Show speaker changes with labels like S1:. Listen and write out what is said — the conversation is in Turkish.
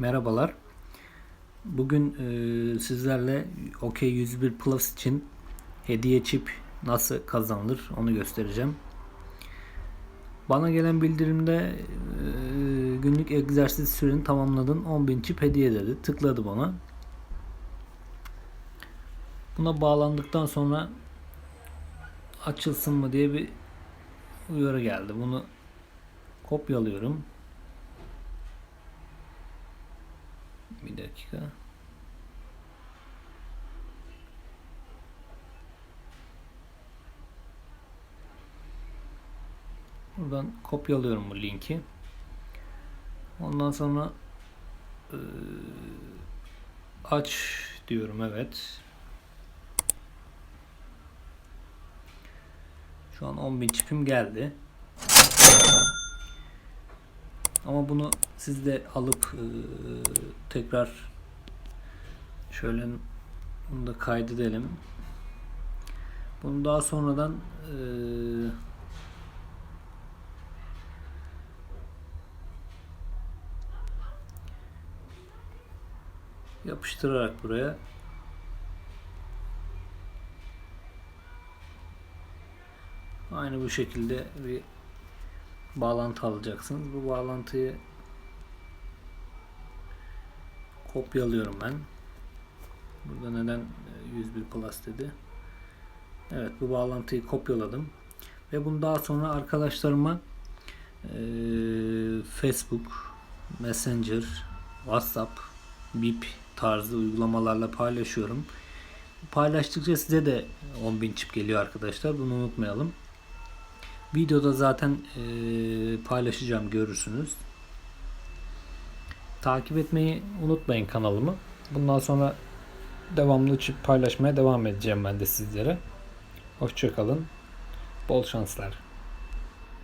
S1: Merhabalar. Bugün e, sizlerle OK 101 Plus için hediye çip nasıl kazanılır onu göstereceğim. Bana gelen bildirimde e, günlük egzersiz süreni tamamladın 10.000 çip hediye dedi. Tıkladı bana. Buna bağlandıktan sonra açılsın mı diye bir uyarı geldi. Bunu kopyalıyorum. Bir dakika. Buradan kopyalıyorum bu linki. Ondan sonra eee, aç diyorum evet. Şu an 10.000 çipim geldi. Ama bunu siz de alıp e, tekrar şöyle bunu da kaydedelim. Bunu daha sonradan e, yapıştırarak buraya aynı bu şekilde bir bağlantı alacaksınız. Bu bağlantıyı kopyalıyorum ben. Burada neden e, 101 Plus dedi. Evet bu bağlantıyı kopyaladım. Ve bunu daha sonra arkadaşlarıma e, Facebook, Messenger, WhatsApp, Bip tarzı uygulamalarla paylaşıyorum. Paylaştıkça size de 10.000 çip geliyor arkadaşlar. Bunu unutmayalım. Videoda zaten e, paylaşacağım görürsünüz. Takip etmeyi unutmayın kanalımı. Bundan sonra devamlı paylaşmaya devam edeceğim ben de sizlere. Hoşçakalın. Bol şanslar.